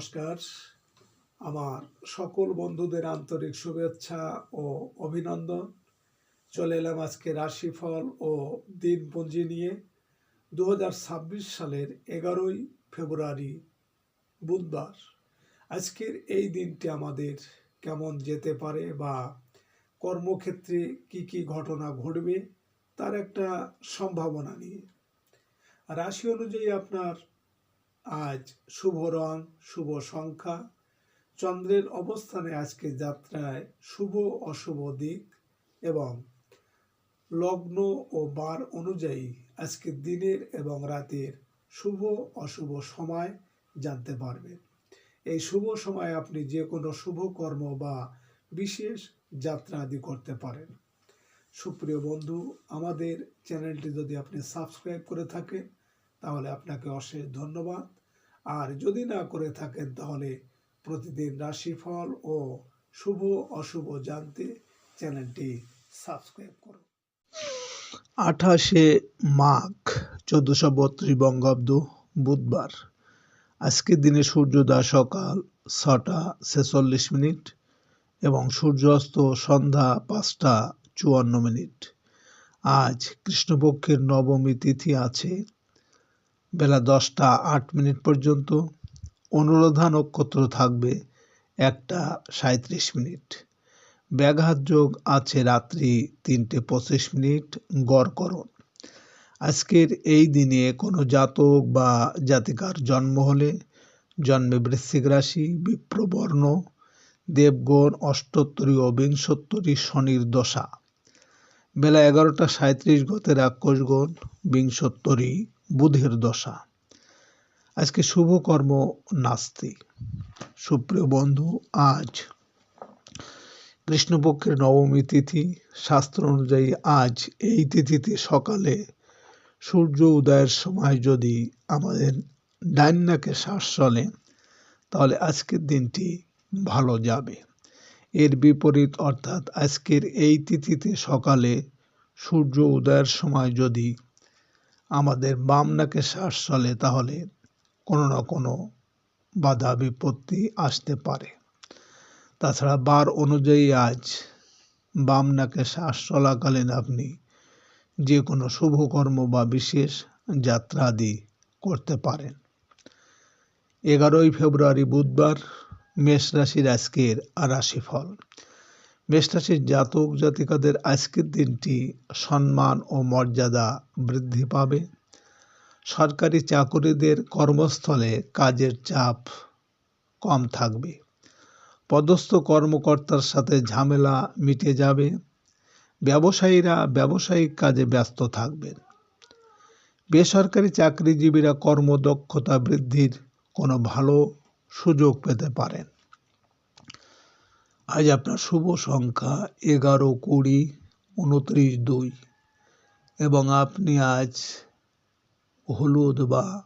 নমস্কার। আমার সকল বন্ধুদের আন্তরিক শুভেচ্ছা ও অভিনন্দন। চলে এলাম আজকে রাশিফল ও দিনপঞ্জি নিয়ে। দু হাজার ছাব্বিশ সালের এগারোই ফেব্রুয়ারি বুধবার। আজকের এই দিনটি আমাদের কেমন যেতে পারে বা কর্মক্ষেত্রে কি কি ঘটনা ঘটবে, তার একটা সম্ভাবনা নিয়ে। রাশি অনুযায়ী আপনার আজ শুভ রং, শুভ সংখ্যা। চন্দ্রের অবস্থানে আজকে যাত্রায় শুভ অশুভ দিক এবং লগ্ন ও বার অনুযায়ী আজকে দিনের এবং রাতের শুভ, অশুভ সময় জানতে পারবেন। এই শুভ সময়ে আপনি যে কোনো শুভ কর্ম বা বিশেষ যাত্রা আদি করতে পারেন। সুপ্রিয় বন্ধু, আমাদের চ্যানেলটি যদি আপনি সাবস্ক্রাইব করে থাকেন তাহলে আপনাকে অশেষ ধন্যবাদ। আর যদি না করে থাকেন তাহলে প্রতিদিন রাশিফল ও শুভ অশুভ জানতে চ্যানেলটি সাবস্ক্রাইব করুন। আঠাশে মাঘ, চোদ্দশো বত্রিশ বঙ্গাব্দ বুধবার। আজকের দিনে সূর্যোদয় সকাল ছটা ছেচল্লিশ মিনিট এবং সূর্যাস্ত সন্ধ্যা পাঁচটা চুয়ান্ন মিনিট। আজ কৃষ্ণপক্ষের নবমী তিথি আছে বেলা দশটা আট মিনিট পর্যন্ত অনুরাধা নক্ষত্র থাকবে একটা সাঁত্রিশ মিনিট। ব্যাঘাত যোগ আছে রাত্রি তিনটে পঁচিশ মিনিট গড়করণ আজকের এই দিনে কোনো জাতক বা জাতিকার জন্ম হলে জন্মে বৃশ্চিক রাশি, বিপ্রবর্ণ, দেবগণ, অষ্টোত্তরী ও বিংশোত্তরী শনির দশা। বেলা এগারোটা সাঁত্রিশ গতে রাক্ষসগণ, বিংশোত্তরী বুধের দশা। আজকে শুভ কর্ম নাস্তি সুপ্রিয় বন্ধু, আজ কৃষ্ণপক্ষের নবমী তিথি। শাস্ত্র অনুযায়ী আজ এই তিথিতে সকালে সূর্য উদয়ের সময় যদি আমাদের ডাইন নাকে শ্বাস চলে, তাহলে আজকের দিনটি ভালো যাবে। এর বিপরীত অর্থাৎ আজকের এই তিথিতে সকালে সূর্য উদয়ের সময় যদি আমাদের বাম নাকে শ্বাস চলে তাহলে কোনো না কোনো বাধা, বিপত্তি আসতে পারে। তাছাড়া বার অনুযায়ী আজ বাম নাকে শ্বাস চলাকালীন আপনি যে কোনো শুভকর্ম বা বিশেষ যাত্রা আদি করতে পারেন। এগারোই ফেব্রুয়ারি বুধবার মেষ রাশির আজকের রাশিফল। মেষ রাশির জাতক জাতিকাদের আজকের দিনটি সম্মান ও মর্যাদা বৃদ্ধি পাবে। সরকারি চাকুরিদের কর্মস্থলে কাজের চাপ কম থাকবে। পদস্থ কর্মকর্তার সাথে ঝামেলা মিটে যাবে। ব্যবসায়ীরা ব্যবসায়িক কাজে ব্যস্ত থাকবেন। বেসরকারি চাকরিজীবীরা কর্মদক্ষতা বৃদ্ধির কোনো ভালো সুযোগ পেতে পারেন। আজ আপনার শুভ সংখ্যা এগারো, কুড়ি, উনত্রিশ, দুই। এবং আপনি আজ হলুদ বা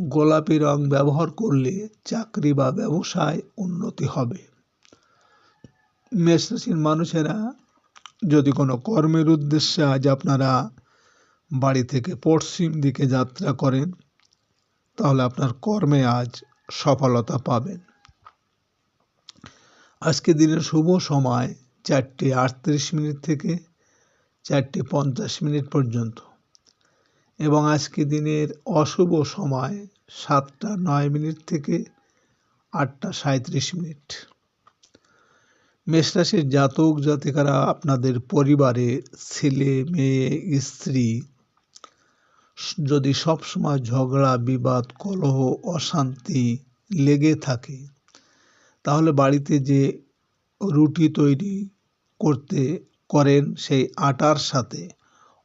গোলাপি রং ব্যবহার করলে চাকরি বা ব্যবসায় উন্নতি হবে। মেষ রাশির মানুষেরা, যদি কোনো কর্মের উদ্দেশ্যে আজ আপনারা বাড়ি থেকে পশ্চিম দিকে যাত্রা করেন, তাহলে আপনার কর্মে আজ সফলতা পাবেন। আজকে দিনের শুভ সময় চারটে আটত্রিশ মিনিট থেকে চারটে পঞ্চাশ মিনিট পর্যন্ত। এবং আজকে দিনের অশুভ সময় সাতটা নয় মিনিট থেকে আটটা সাঁত্রিশ মিনিট। মেষরাশির জাতক জাতিকারা আপনাদের পরিবারে ছেলে, মেয়ে, স্ত্রী, যদি সবসময় ঝগড়া, বিবাদ, কলহ, অশান্তি লেগে থাকে তাহলে বাড়িতে যে রুটি তৈরি করতে করেন, সেই আটার সাথে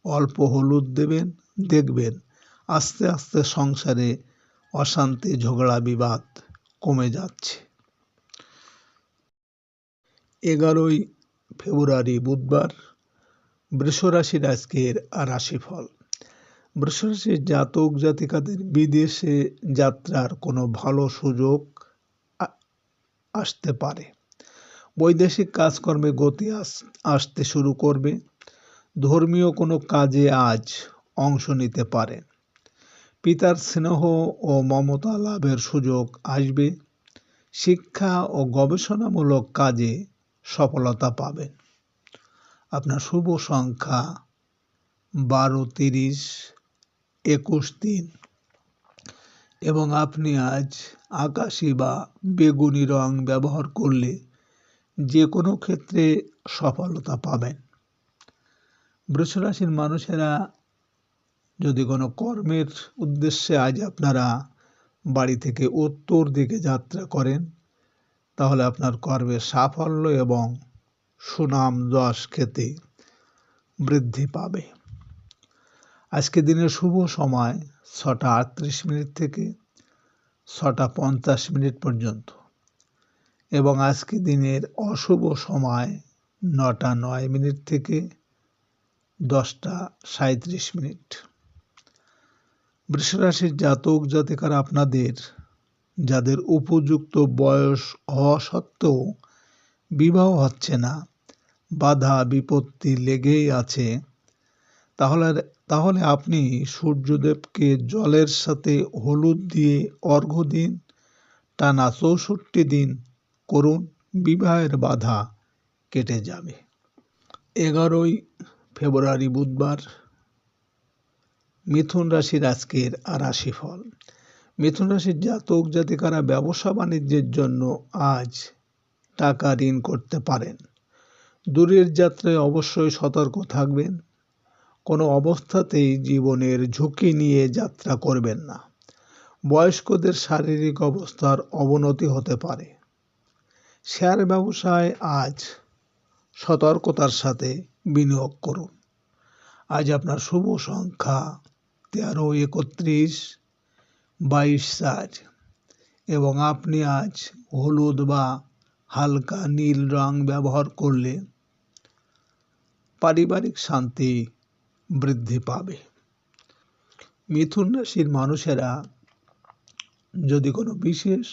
অল্প হলুদ দেবেন, দেখবেন আস্তে আস্তে সংসারে অশান্তি, ঝগড়া, বিবাদ কমে যাচ্ছে। এগারোই ফেব্রুয়ারি বুধবার বৃষরাশির আজকের রাশিফল। বৃষরাশির জাতক জাতিকাদের বিদেশে যাত্রার কোনো ভালো সুযোগ আসতে পারে। বৈদেশিক কাজকর্মে গতি আস, আসতে শুরু করবে। ধর্মীয় কোনো কাজে আজ অংশ নিতে পারেন পিতার স্নেহ ও মমতা লাভের সুযোগ আসবে। শিক্ষা ও গবেষণামূলক কাজে সফলতা পাবেন। আপনার শুভ সংখ্যা বারো, তিরিশ, একুশ দিন। এবং আপনি আজ আকাশি বা বেগুনি রং ব্যবহার করলে যে কোনো ক্ষেত্রে সফলতা পাবেন। বৃষরাশির মানুষেরা যদি কোনো কর্মের উদ্দেশ্যে আজ আপনারা বাড়ি থেকে উত্তর দিকে যাত্রা করেন, তাহলে আপনার কর্মের সাফল্য এবং সুনাম যশ খেতে বৃদ্ধি পাবে। আজকে দিনের শুভ সময় ছটা আটত্রিশ মিনিট থেকে ছটা পঞ্চাশ মিনিট পর্যন্ত। এবং আজকে দিনের অশুভ সময় নটা নয় মিনিট থেকে দশটা সাঁত্রিশ মিনিট। বৃষরাশির জাতক জাতিকারা আপনাদের, যাদের উপযুক্ত বয়স হওয়া সত্ত্বেও বিবাহ হচ্ছে না, বাধা বিপত্তি লেগেই আছে, তাহলে তাহলে আপনি সূর্যদেবকে জলের সাথে হলুদ দিয়ে অর্ঘ্য দিন, টানা চৌষট্টি দিন করুন, বিবাহের বাধা কেটে যাবে। এগারোই ফেব্রুয়ারি বুধবার মিথুন রাশির আজকের রাশিফল। মিথুন রাশির জাতক জাতিকারা ব্যবসা বাণিজ্যের জন্য আজ টাকা ঋণ করতে পারেন। দূরের যাত্রায় অবশ্যই সতর্ক থাকবেন। কোনো অবস্থাতেই জীবনের ঝুঁকি নিয়ে যাত্রা করবেন না। বয়স্কদের শারীরিক অবস্থার অবনতি হতে পারে। শেয়ার ব্যবসায় আজ সতর্কতার সাথে বিনিয়োগ করুন। আজ আপনার শুভ সংখ্যা তেরো, একত্রিশ, বাইশ চার এবং আপনি আজ হলুদ বা হালকা নীল রং ব্যবহার করলে পারিবারিক শান্তি বৃদ্ধি পাবে। মিথুন রাশির মানুষেরা যদি কোনো বিশেষ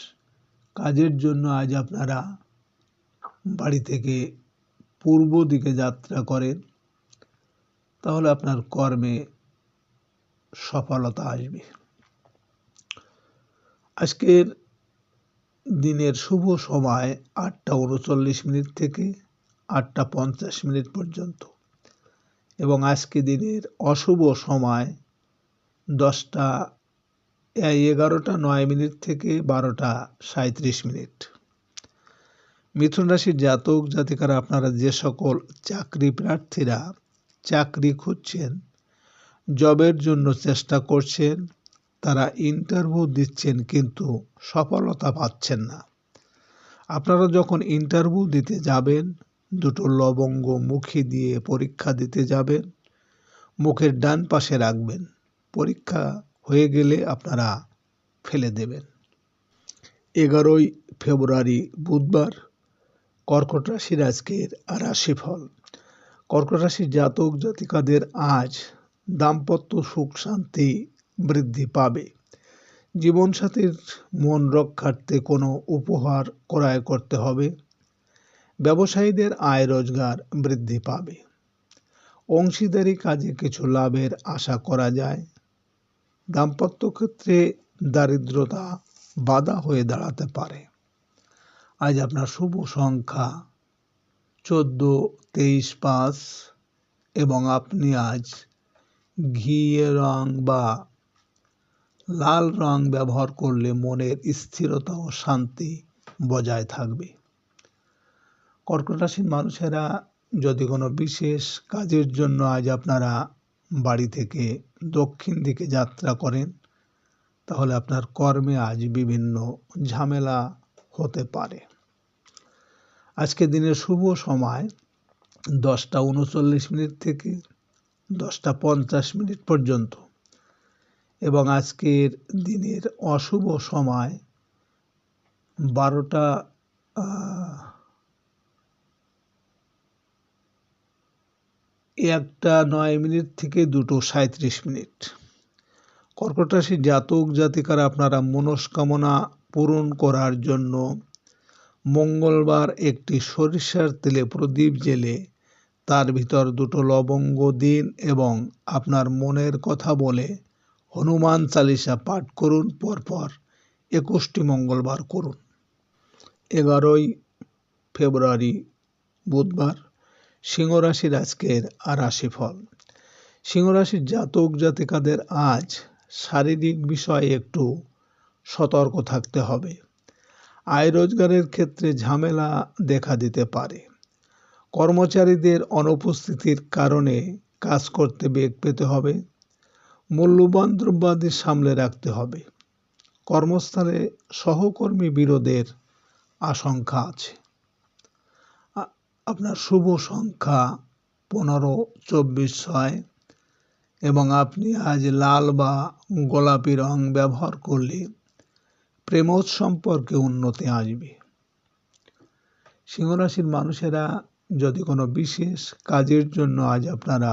কাজের জন্য আজ আপনারা বাড়ি থেকে পূর্ব দিকে যাত্রা করেন, তাহলে আপনার কর্মে সফলতা আসবে। আজকের দিনের শুভ সময় আটটা উনচল্লিশ মিনিট থেকে আটটা পঞ্চাশ মিনিট পর্যন্ত। এবং আজকে দিনের অশুভ সময় দশটা এগারোটা নয় মিনিট থেকে বারোটা সাঁত্রিশ মিনিট। মিথুন রাশির জাতক, জাতিকারা, আপনারা যে সকল চাকরি প্রার্থীরা চাকরি খুঁজছেন, জবের জন্য চেষ্টা করছেন, তারা ইন্টারভিউ দিচ্ছেন কিন্তু সফলতা পাচ্ছেন না। আপনারা যখন ইন্টারভিউ দিতে যাবেন দুটো লবঙ্গ মুখে দিয়ে পরীক্ষা দিতে যাবেন। মুখের ডান পাশে রাখবেন। পরীক্ষা হয়ে গেলে আপনারা ফেলে দেবেন। এগারোই ফেব্রুয়ারি বুধবার কর্কট রাশির আজকের রাশিফল। কর্কট রাশির জাতক জাতিকাদের আজ দাম্পত্য সুখ শান্তি বৃদ্ধি পাবে। জীবনসাথীর মন রক্ষার্থে কোনো উপহার ক্রয় করতে হবে। ব্যবসায়ীদের আয় রোজগার বৃদ্ধি পাবে। অংশীদারি কাজে কিছু লাভের আশা করা যায়। দাম্পত্য ক্ষেত্রে দারিদ্রতা বাধা হয়ে দাঁড়াতে পারে। আজ আপনার শুভ সংখ্যা চোদ্দ, তেইশ, পাঁচ এবং আপনি আজ ঘিয়ে রং বা লাল রং ব্যবহার করলে মনের স্থিরতা ও শান্তি বজায় থাকবে। কর্কট রাশির মানুষেরা যদি কোনো বিশেষ কাজের জন্য আজ আপনারা বাড়ি থেকে দক্ষিণ দিকে যাত্রা করেন, তাহলে আপনার কর্মে আজ বিভিন্ন ঝামেলা হতে পারে। আজকে দিনের শুভ সময় দশটা উনচল্লিশ মিনিট থেকে দশটা পঞ্চাশ মিনিট পর্যন্ত এবং আজকের দিনের অশুভ সময় বারোটা একটা নয় মিনিট থেকে দুটো সাঁত্রিশ মিনিট। কর্কট রাশির জাতক জাতিকারা আপনারা মনস্কামনা পূরণ করার জন্য মঙ্গলবার একটি সরিষার তেলে প্রদীপ জেলে তার ভিতর দুটো লবঙ্গ দিন এবং আপনার মনের কথা বলে হনুমান চালিসা পাঠ করুন, পরপর একুশটি মঙ্গলবার করুন। এগারোই ফেব্রুয়ারি বুধবার। সিংহরাশির আজকের রাশিফল। সিংহরাশির জাতক জাতিকাদের আজ শারীরিক বিষয়ে একটু সতর্ক থাকতে হবে। আয় রোজগারের ক্ষেত্রে ঝামেলা দেখা দিতে পারে। কর্মচারীদের অনুপস্থিতির কারণে কাজ করতে বেগ পেতে হবে। মূল্যবান দ্রব্যাদি সামলে রাখতে হবে। কর্মস্থলে সহকর্মী বিরোধের আশঙ্কা আছে। আপনার শুভ সংখ্যা পনেরো, চব্বিশ, ছয় এবং আপনি আজ লাল বা গোলাপি রং ব্যবহার করলে প্রেমোৎ সম্পর্কে উন্নতি আসবে। সিংহরাশির মানুষেরা যদি কোনো বিশেষ কাজের জন্য আজ আপনারা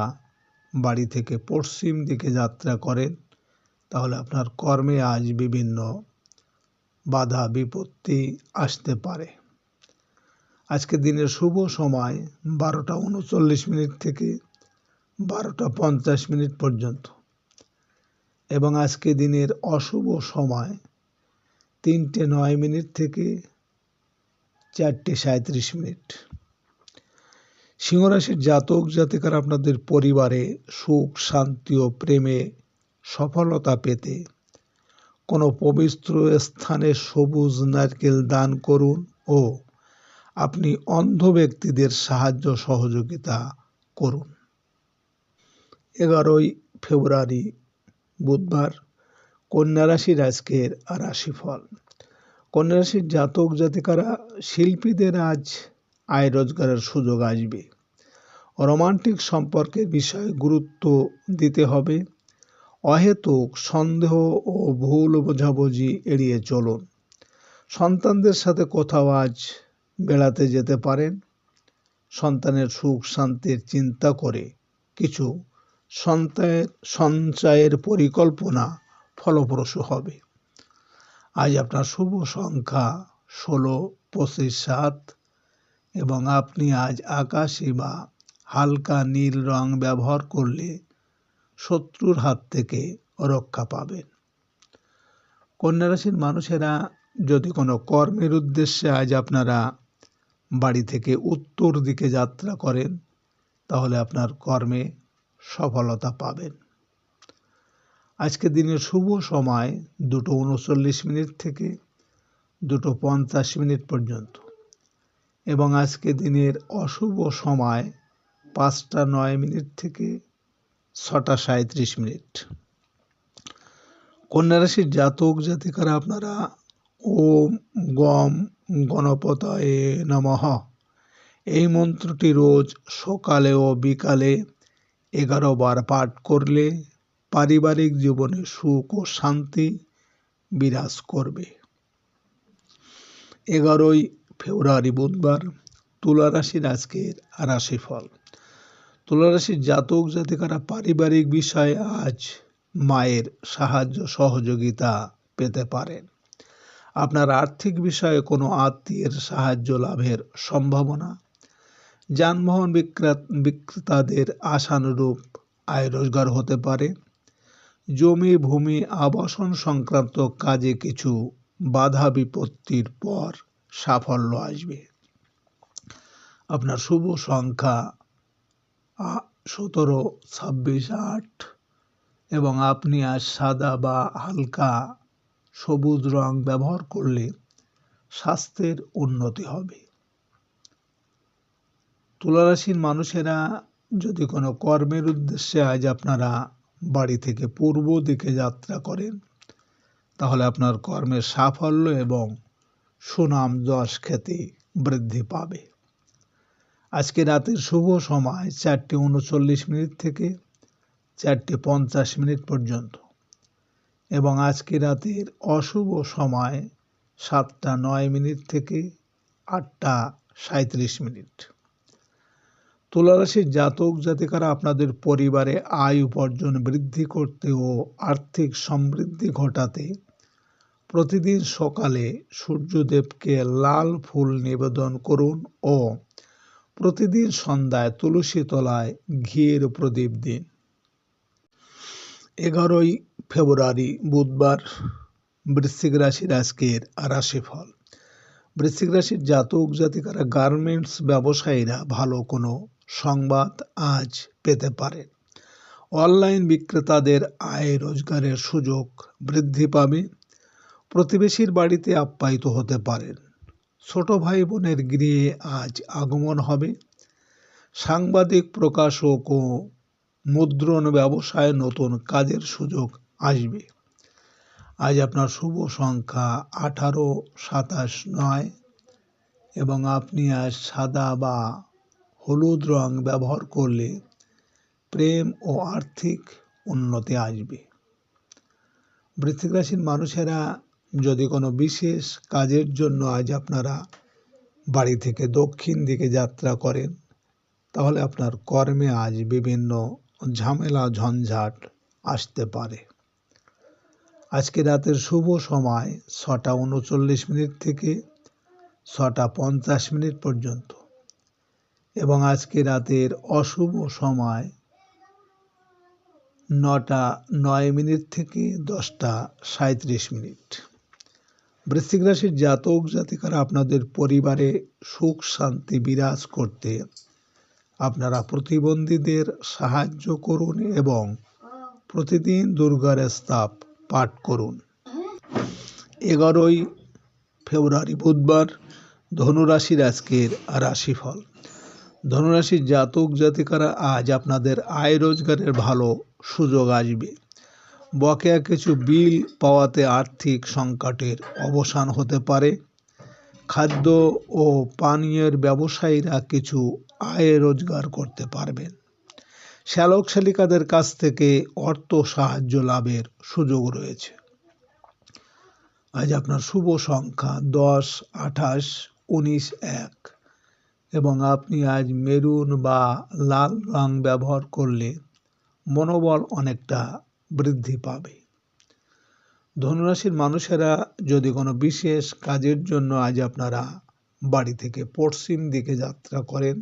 বাড়ি থেকে পশ্চিম দিকে যাত্রা করেন, তাহলে আপনার কর্মে আজ বিভিন্ন বাধা, বিপত্তি আসতে পারে। আজকে দিনের শুভ সময় বারোটা উনচল্লিশ মিনিট থেকে বারোটা পঞ্চাশ মিনিট পর্যন্ত। এবং আজকে দিনের অশুভ সময় তিনটে নয় মিনিট থেকে চারটে সাঁত্রিশ মিনিট। সিংহরাশির জাতক জাতিকার আপনাদের পরিবারে সুখ, শান্তি ও প্রেমে সফলতা পেতে কোনো পবিত্র স্থানে সবুজ নারকেল দান করুন ও আপনি অন্ধ ব্যক্তিদের সাহায্য সহযোগিতা করুন। এগারোই ফেব্রুয়ারি, বুধবার, কন্যা রাশির আজকের রাশিফল। কন্যা রাশির জাতক জাতিকারা, শিল্পীদের আজ আয় রোজগারের সুযোগ আসবে। রোমান্টিক সম্পর্কের বিষয়ে গুরুত্ব দিতে হবে। অহেতুক সন্দেহ ও ভুল বোঝাবুঝি এড়িয়ে চলুন। সন্তানদের সাথে কোথাও আজ বেড়াতে যেতে পারেন। সন্তানের সুখ, শান্তির চিন্তা করে কিছু সন্তানের, সঞ্চয়ের পরিকল্পনা ফলপ্রসূ হবে। আজ আপনার শুভ সংখ্যা ষোলো, পঁচিশ, সাত এবং আপনি আজ আকাশি বা হালকা নীল রং ব্যবহার করলে শত্রুর হাত থেকে রক্ষা পাবেন। কন্যা রাশির মানুষেরা যদি কোনো কর্মের উদ্দেশ্যে আজ আপনারা বাড়ি থেকে উত্তর দিকে যাত্রা করেন, তাহলে আপনার কর্মে সফলতা পাবেন। আজকে দিনের শুভ সময় দুটো উনচল্লিশ মিনিট থেকে দুটো পঞ্চাশ মিনিট পর্যন্ত। এবং আজকে দিনের অশুভ সময় পাঁচটা নয় মিনিট থেকে ছটা সাঁত্রিশ মিনিট। কন্যা রাশির জাতক জাতিকারা আপনারা ওম, গম গণপতায় নমঃ। এই মন্ত্রটি রোজ সকালে ও বিকালে এগারো বার পাঠ করলে পারিবারিক জীবনে সুখ ও শান্তি বিরাজ করবে। এগারোই ফেব্রুয়ারি বুধবার তুলা রাশির আজকের রাশিফল। তুলা রাশির জাতক জাতিকারা পারিবারিক বিষয়ে আজ মায়ের সাহায্য সহযোগিতা পেতে পারেন। আপনার আর্থিক বিষয়ে কোনো আত্মীয়ের সাহায্য লাভের সম্ভাবনা? যানবাহন বিক্রেত, বিক্রেতাদের আশানুরূপ আয় রোজগার হতে পারে। জমি, ভূমি, আবাসন সংক্রান্ত কাজে কিছু বাধা বিপত্তির পর সাফল্য আসবে। আপনার শুভ সংখ্যা সতেরো, ছাব্বিশ, আট এবং আপনি আজ সাদা বা হালকা সবুজ রং ব্যবহার করলে স্বাস্থ্যের উন্নতি হবে। তুলারাশির মানুষেরা যদি কোনো কর্মের উদ্দেশ্যে আজ আপনারা বাড়ি থেকে পূর্ব দিকে যাত্রা করেন, তাহলে আপনার কর্মের সাফল্য এবং সুনাম যশ খ্যাতি বৃদ্ধি পাবে। আজকে রাতের শুভ সময় চারটে উনচল্লিশ মিনিট থেকে চারটে পঞ্চাশ মিনিট পর্যন্ত। এবং আজকে রাতের অশুভ সময় সাতটা নয় মিনিট থেকে আটটা সাঁত্রিশ মিনিট। তুলারাশির জাতক জাতিকারা আপনাদের পরিবারে আয় উপার্জন বৃদ্ধি করতে ও আর্থিক সমৃদ্ধি ঘটাতে প্রতিদিন সকালে সূর্যদেবকে লাল ফুল নিবেদন করুন ও প্রতিদিন সন্ধ্যায় তুলসী তলায় ঘিয়ের প্রদীপ দিন। এগারোই ফেব্রুয়ারি, বুধবার বৃশ্চিক রাশির আজকের রাশিফল। বৃশ্চিক রাশির জাতক, জাতিকারা গার্মেন্টস ব্যবসায়ীরা ভালো কোনো সংবাদ আজ পেতে পারেন অনলাইন বিক্রেতাদের আয় রোজগারের সুযোগ বৃদ্ধি পাবে। প্রতিবেশীর বাড়িতে আপ্যায়িত হতে পারেন। ছোট ভাই বোনের গৃহে আজ আগমন হবে। সাংবাদিক প্রকাশক ও মুদ্রণ ব্যবসায় নতুন কাজের সুযোগ আসবে। আজ আপনার শুভ সংখ্যা আঠারো, সাতাশ, নয় এবং আপনি আজ সাদা বা হলুদ রং ব্যবহার করলে প্রেম ও আর্থিক উন্নতি আসবে। বৃশ্চিক রাশির মানুষেরা যদি কোনো বিশেষ কাজের জন্য আজ আপনারা বাড়ি থেকে দক্ষিণ দিকে যাত্রা করেন, তাহলে আপনার কর্মে আজ বিভিন্ন ঝামেলা, ঝঞ্ঝাট আসতে পারে। আজকে রাতের শুভ সময় ছটা উনচল্লিশ মিনিট থেকে ছটা পঞ্চাশ মিনিট পর্যন্ত। এবং আজকে রাতের অশুভ সময় নটা নয় মিনিট থেকে দশটা সাঁত্রিশ মিনিট। বৃশ্চিক রাশির জাতক জাতিকারা আপনাদের পরিবারে সুখ শান্তি বিরাজ করতে আপনারা প্রতিবন্ধীদের সাহায্য করুন এবং প্রতিদিন দুর্গার স্তাপ পাঠ করুন। এগারোই ফেব্রুয়ারি বুধবার ধনুরাশির আজকের রাশিফল। ধনুরাশির জাতক জাতিকারা আজ আপনাদের আয় রোজগারের ভালো সুযোগ আসবে। বকেয়া কিছু বিল পাওয়াতে আর্থিক সংকটের অবসান হতে পারে। খাদ্য ও পানীয়ের ব্যবসায়ীরা কিছু আয় রোজগার করতে পারবেন। শ্যালক শালিকাদের কাছ থেকে অর্থ সাহায্য লাভের সুযোগ রয়েছে। আজ আপনার শুভ সংখ্যা দশ, আঠাশ, উনিশ, এক। এবং আপনি আজ মেরুন বা লাল রং ব্যবহার করলে মনোবল অনেকটা বৃদ্ধি পাবে। ধনুরাশির মানুষেরা যদি কোনো বিশেষ কাজের জন্য আজ আপনারা বাড়ি থেকে পশ্চিম দিকে যাত্রা করেন,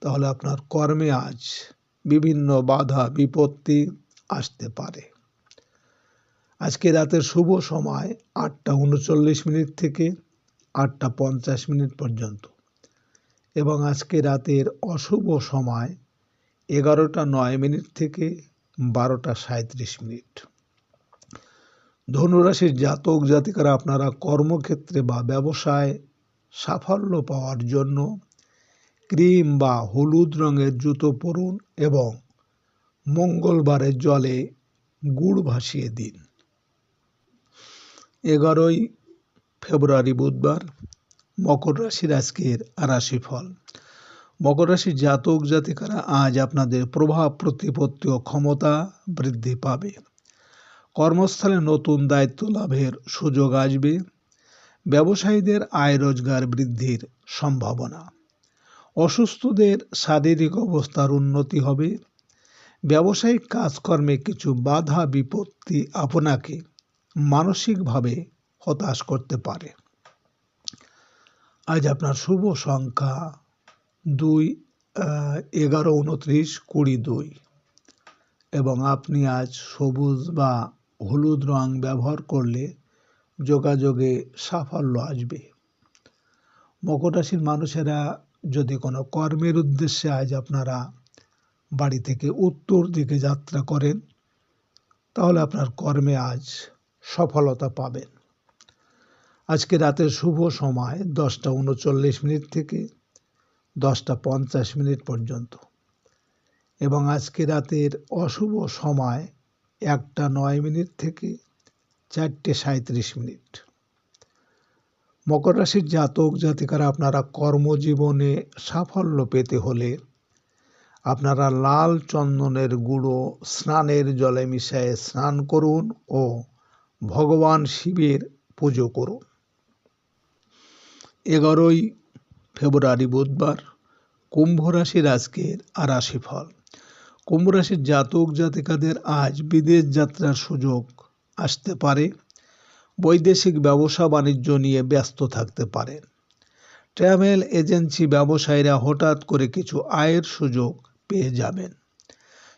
তাহলে আপনার কর্মে আজ বিভিন্ন বাধা, বিপত্তি আসতে পারে। আজকে রাতের শুভ সময় আটটা উনচল্লিশ মিনিট থেকে আটটা পঞ্চাশ মিনিট পর্যন্ত এবং আজকে রাতের অশুভ সময় এগারোটা নয় মিনিট থেকে বারোটা সাঁত্রিশ মিনিট। ধনুরাশির জাতক জাতিকারা আপনারা কর্মক্ষেত্রে বা ব্যবসায় সাফল্য পাওয়ার জন্য ক্রিম বা হলুদ রঙের জুতো পরুন এবং মঙ্গলবারের জলে গুড় ভাসিয়ে দিন। এগারোই ফেব্রুয়ারি বুধবার মকর রাশির আজকের রাশিফল। মকর রাশির জাতক জাতিকারা আজ আপনাদের প্রভাব, প্রতিপত্তি ও ক্ষমতা বৃদ্ধি পাবে। কর্মস্থলে নতুন দায়িত্ব লাভের সুযোগ আসবে। ব্যবসায়ীদের আয় রোজগার বৃদ্ধির সম্ভাবনা। অসুস্থদের শারীরিক অবস্থার উন্নতি হবে। ব্যবসায়িক কাজকর্মে কিছু বাধা বিপত্তি আপনাকে মানসিকভাবে হতাশ করতে পারে। আজ আপনার শুভ সংখ্যা দুই এগারো, উনত্রিশ, কুড়ি, দুই। এবং আপনি আজ সবুজ বা হলুদ রং ব্যবহার করলে যোগাযোগে সাফল্য আসবে। মকর রাশির মানুষেরা যদি কোনো কর্মের উদ্দেশ্যে আজ আপনারা বাড়ি থেকে উত্তর দিকে যাত্রা করেন, তাহলে আপনার কর্মে আজ সফলতা পাবেন। আজকে রাতের শুভ সময় দশটা উনচল্লিশ মিনিট থেকে দশটা পঞ্চাশ মিনিট পর্যন্ত। এবং আজকে রাতের অশুভ সময় একটা নয় মিনিট থেকে চারটে সাঁত্রিশ মিনিট। মকর রাশির জাতক জাতিকারা আপনারা কর্মজীবনে সাফল্য পেতে হলে আপনারা লাল চন্দনের গুঁড়ো স্নানের জলে মিশিয়ে স্নান করুন ও ভগবান শিবের পুজো করুন। এগারোই ফেব্রুয়ারি বুধবার কুম্ভ রাশির আজকের রাশিফল। কুম্ভ রাশির জাতক জাতিকাদের আজ বিদেশ যাত্রার সুযোগ আসতে পারে। বৈদেশিক ব্যবসা বাণিজ্য নিয়ে ব্যস্ত থাকতে পারেন। ট্রাভেল এজেন্সি ব্যবসায়ীরা হঠাৎ করে কিছু আয়ের সুযোগ পেয়ে যাবেন।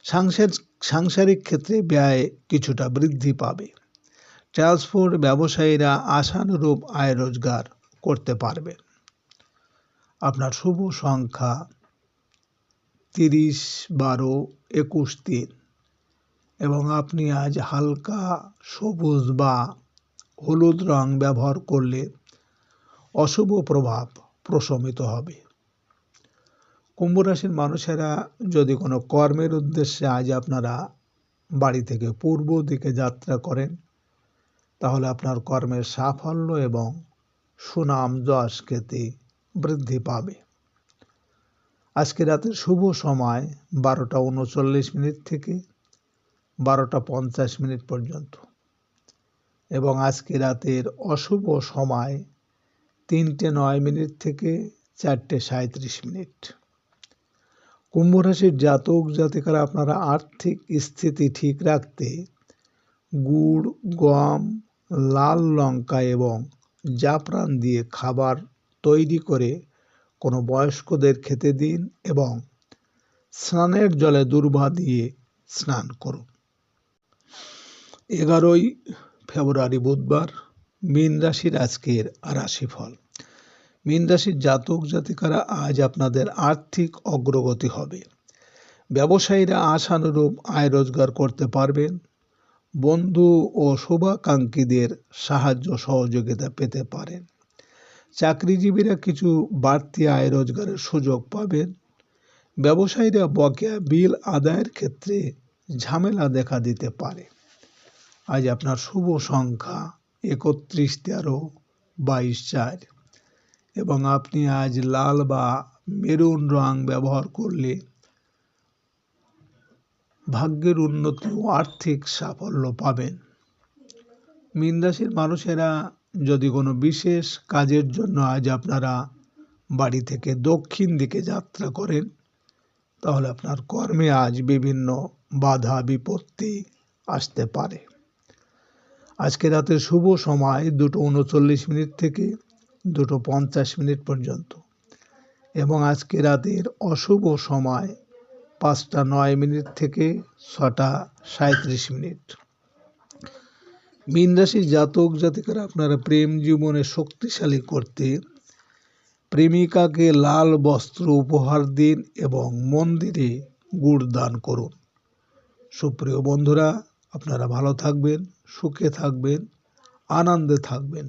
সাংসার সাংসারিক ক্ষেত্রে ব্যয় কিছুটা বৃদ্ধি পাবে। ট্রান্সপোর্ট ব্যবসায়ীরা আশানুরূপ আয় রোজগার করতে পারবেন। আপনার শুভ সংখ্যা তিরিশ বারো একুশ তিন এবং আপনি আজ হালকা সবুজ বা হলুদ রং ব্যবহার করলে অশুভ প্রভাব প্রশমিত হবে। কুম্ভ রাশির মানুষেরা যদি কোনো কর্মের উদ্দেশ্যে আজ আপনারা বাড়ি থেকে পূর্ব দিকে যাত্রা করেন, তাহলে আপনার কর্মের সাফল্য এবং সুনাম যশ খ্যাতি বৃদ্ধি পাবে। আজকে রাতের শুভ সময় বারোটা উনচল্লিশ মিনিট থেকে বারোটা পঞ্চাশ মিনিট পর্যন্ত। এবং আজকে রাতের অশুভ সময় তিনটে নয় মিনিট থেকে চারটে সাঁত্রিশ মিনিট। কুম্ভ রাশির জাতক জাতিকারা আপনারা আর্থিক স্থিতি ঠিক রাখতে গুড়, গম, লাল লঙ্কা এবং জাফরান দিয়ে খাবার তৈরি করে কোনো বয়স্কদের খেতে দিন এবং স্নানের জলে দুর্বা দিয়ে স্নান করুন। এগারোই ফেব্রুয়ারি, বুধবার মীন রাশির আজকের রাশিফল। মীন রাশির জাতক জাতিকারা আজ আপনাদের আর্থিক অগ্রগতি হবে। ব্যবসায়ীরা আশানুরূপ আয় রোজগার করতে পারবেন। বন্ধু ও শুভাকাঙ্ক্ষীদের সাহায্য সহযোগিতা পেতে পারেন। চাকরিজীবীরা কিছু বাড়তি আয় রোজগারের সুযোগ পাবেন। ব্যবসায়ীরা বকেয়া বিল আদায়ের ক্ষেত্রে ঝামেলা দেখা দিতে পারে। আজ আপনার শুভ সংখ্যা একত্রিশ, তেরো, বাইশ, চার। এবং আপনি আজ লাল বা মেরুন রং ব্যবহার করলে ভাগ্যের উন্নতি ও আর্থিক সাফল্য পাবেন। মীন রাশির মানুষেরা যদি কোনো বিশেষ কাজের জন্য আজ আপনারা বাড়ি থেকে দক্ষিণ দিকে যাত্রা করেন, তাহলে আপনার কর্মে আজ বিভিন্ন বাধা, বিপত্তি আসতে পারে। আজকে রাতে শুভ সময় দুটো উনচল্লিশ মিনিট থেকে দুটো পঞ্চাশ মিনিট পর্যন্ত। এবং আজকে রাতের অশুভ সময় পাঁচটা নয় মিনিট থেকে ছটা সাঁত্রিশ মিনিট। মীন জাতক জাতিকারা, আপনারা প্রেম জীবনে শক্তিশালী করতে প্রেমিকাকে লাল বস্ত্র উপহার দিন এবং মন্দিরে গুড় দান করুন। সুপ্রিয় বন্ধুরা, আপনারা ভালো থাকবেন। সুখে থাকবেন আনন্দে থাকবেন।